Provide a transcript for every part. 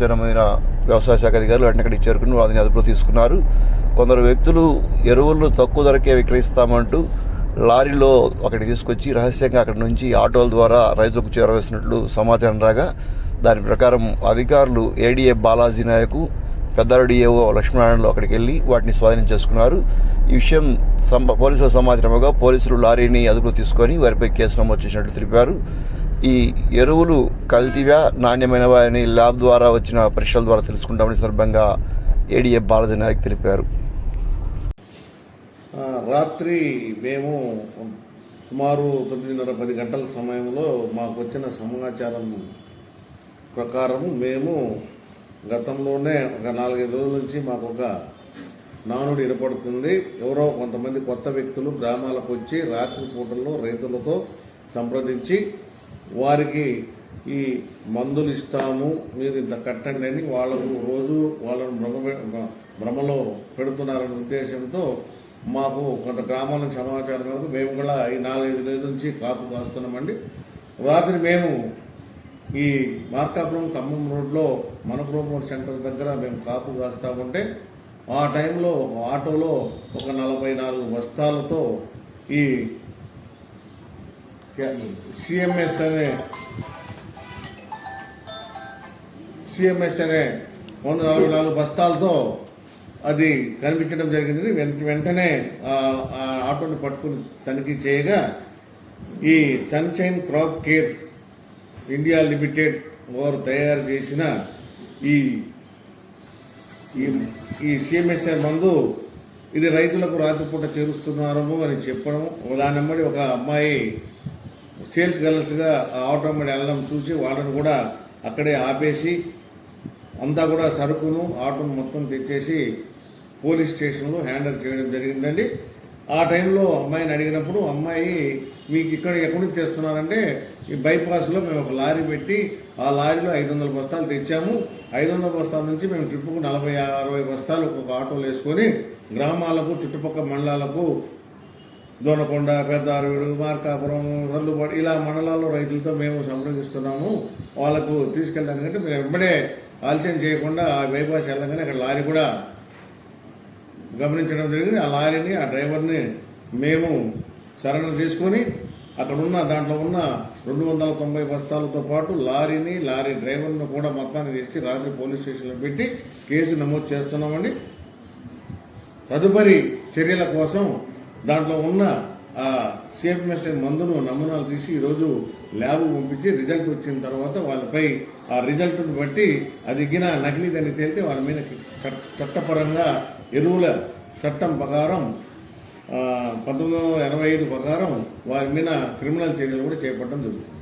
జనమైన వ్యవసాయ శాఖ అధికారులు వెంటనే అక్కడికి చేరుకుని వారిని అదుపులో తీసుకున్నారు. కొందరు వ్యక్తులు ఎరువులను తక్కువ ధరకే విక్రయిస్తామంటూ లారీలో అక్కడికి తీసుకొచ్చి రహస్యంగా అక్కడి నుంచి ఆటోల ద్వారా రైతులకు చేరవేసినట్లు సమాచారం రాగా దాని ప్రకారం అధికారులు ఏడీఏ బాలాజీ నాయకు పెద్దారెడ్డిఏఓ లక్ష్మీనారాయణలో అక్కడికి వెళ్ళి వాటిని స్వాధీనం చేసుకున్నారు. ఈ విషయం సంబ పోలీసుల సమాచారముగా పోలీసులు లారీని అదుపులో తీసుకొని వారిపై కేసు నమోదు చేసినట్లు తెలిపారు. ఈ ఎరువులు కల్తీవా నాణ్యమైనవా అని ల్యాబ్ ద్వారా వచ్చిన పరీక్షల ద్వారా తెలుసుకుంటామని సందర్భంగా ఏడీఏ బాలాజీ నాయక్ తెలిపారు. రాత్రి మేము సుమారు తొమ్మిదిన్నర పది గంటల సమయంలో మాకు వచ్చిన సమాచారం ప్రకారం మేము గతంలోనే ఒక నాలుగైదు రోజుల నుంచి మాకు ఒక నానుడు వినపడుతుంది. ఎవరో కొంతమంది కొత్త వ్యక్తులు గ్రామాలకు వచ్చి రాత్రి పూటల్లో రైతులతో సంప్రదించి వారికి ఈ మందులు ఇస్తాము మీరు ఇంత కట్టండి అని వాళ్ళకు రోజు వాళ్ళను భ్రమ భ్రమలో పెడుతున్నారనే ఉద్దేశంతో మాకు కొంత గ్రామాల సమాచారం మేము కూడా ఈ నాలుగైదు రోజుల నుంచి కాపు కాస్తున్నామండి. రాత్రి మేము ఈ మార్కాపురం ఖమ్మం రోడ్లో మనపురం సెంటర్ దగ్గర మేము కాపు కాస్తా ఉంటే ఆ టైంలో ఒక ఆటోలో ఒక నలభై నాలుగు బస్తాలతో ఈ సిఎంఎస్ అనే సిఎంఎస్ అనే వంద నలభై నాలుగు బస్తాలతో అది కనిపించడం జరిగింది. వెంటనే ఆ ఆటోని పట్టుకుని తనిఖీ చేయగా ఈ Sunshine Crop Care India Limited వారు తయారు చేసిన ఈ ఈ- సిఎంఎస్ఆర్ మందు ఇది రైతులకు రాత్రిపూట చేరుస్తున్నారము అని చెప్పడం దాని ఒక అమ్మాయి సేల్స్ గర్ల్స్గా ఆ ఆటో మీద వెళ్ళడం చూసి వాళ్ళను కూడా అక్కడే ఆపేసి అంతా కూడా సరుకును ఆటోను మొత్తం తెచ్చేసి పోలీస్ స్టేషన్లో హ్యాండిల్ చేయడం జరిగిందండి. ఆ టైంలో అమ్మాయిని అడిగినప్పుడు అమ్మాయి మీకు ఇక్కడ ఎక్కడి నుంచి తెస్తున్నారంటే ఈ బైపాస్లో మేము ఒక లారీ పెట్టి ఆ లారీలో ఐదు వందల బస్తాలు తెచ్చాము. ఐదు వందల బస్తాల నుంచి మేము ట్రిప్పుకు నలభై అరవై బస్తాలు ఒక్కొక్క ఆటోలు వేసుకొని గ్రామాలకు చుట్టుపక్కల మండలాలకు దోనకొండ పెద్దారుడు మార్కాపురం సర్దుబాటు ఇలా మండలాల్లో రైతులతో మేము సంప్రదిస్తున్నాము. వాళ్ళకు తీసుకెళ్ళడానికంటే మేము వెంబడే ఆలస్యం చేయకుండా ఆ బైపాస్ వెళ్ళగానే అక్కడ లారీ కూడా గమనించడం జరిగింది. ఆ లారీని ఆ డ్రైవర్ని మేము సరెండర్ తీసుకొని అక్కడ ఉన్న దాంట్లో ఉన్న రెండు వందల తొంభై బస్తాలతో పాటు లారీని లారీ డ్రైవర్ను కూడా మొత్తాన్ని తెచ్చి రాత్రి పోలీస్ స్టేషన్లో పెట్టి కేసు నమోదు చేస్తున్నామండి. తదుపరి చర్యల కోసం దాంట్లో ఉన్న ఆ సిఎంఎస్ఎన్ మందును నమూనాలు తీసి ఈరోజు ల్యాబ్ పంపించి రిజల్ట్ వచ్చిన తర్వాత వాళ్ళపై ఆ రిజల్ట్ను బట్టి అది గిన నకిలీదని తేలితే వాళ్ళ మీద చట్టపరంగా ఎరువుల చట్టం ప్రకారం పంతొమ్మిది వందల ఎనభై ఐదు ప్రకారం వారి మీద క్రిమినల్ చర్యలు కూడా చేపట్టడం జరుగుతుంది.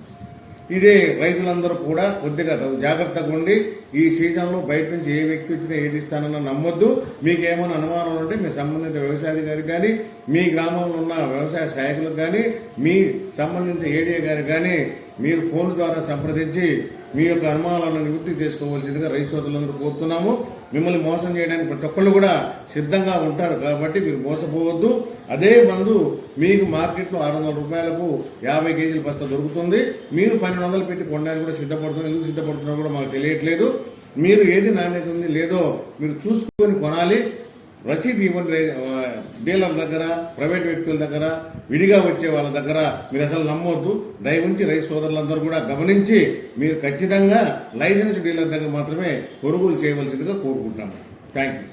ఇదే రైతులందరూ కూడా కొద్దిగా జాగ్రత్తగా ఉండి ఈ సీజన్లో బయట నుంచి ఏ వ్యక్తి వచ్చినా ఏది ఇస్తానన్నా నమ్మొద్దు. మీకు ఏమైనా అనుమానం ఉంటే మీ సంబంధిత వ్యవసాయాధికారికి కానీ మీ గ్రామంలో ఉన్న వ్యవసాయ సహాయకులకు కానీ మీ సంబంధిత ఏడిఏ గారికి కానీ మీరు ఫోన్ ద్వారా సంప్రదించి మీ యొక్క అనుమానాలను నివృత్తి చేసుకోవాల్సిందిగా రైతు సోదరులందరూ కోరుతున్నాము. మిమ్మల్ని మోసం చేయడానికి ప్రతి ఒక్కళ్ళు కూడా సిద్ధంగా ఉంటారు కాబట్టి మీరు మోసపోవద్దు. అదే మందు మీకు మార్కెట్లో ఆరు వందల రూపాయలకు యాభై కేజీల బస్తా దొరుకుతుంది. మీరు పన్నెండు వందలు పెట్టి కొనడానికి కూడా సిద్ధపడుతున్నారు. ఎందుకు సిద్ధపడుతున్నారో కూడా మాకు తెలియట్లేదు. మీరు ఏది నాణ్యత ఉంది లేదో మీరు చూసుకొని కొనాలి. రసీదు ఇవ్వండి. డీలర్ దగ్గర ప్రైవేట్ వ్యక్తుల దగ్గర విడిగా వచ్చే వాళ్ళ దగ్గర మీరు అసలు నమ్మవద్దు దయవుంచి రైతు సోదరులందరూ కూడా గమనించి మీరు ఖచ్చితంగా లైసెన్స్ డీలర్ దగ్గర మాత్రమే కొనుగోలు చేయవలసిందిగా కోరుకుంటున్నాము. Thank you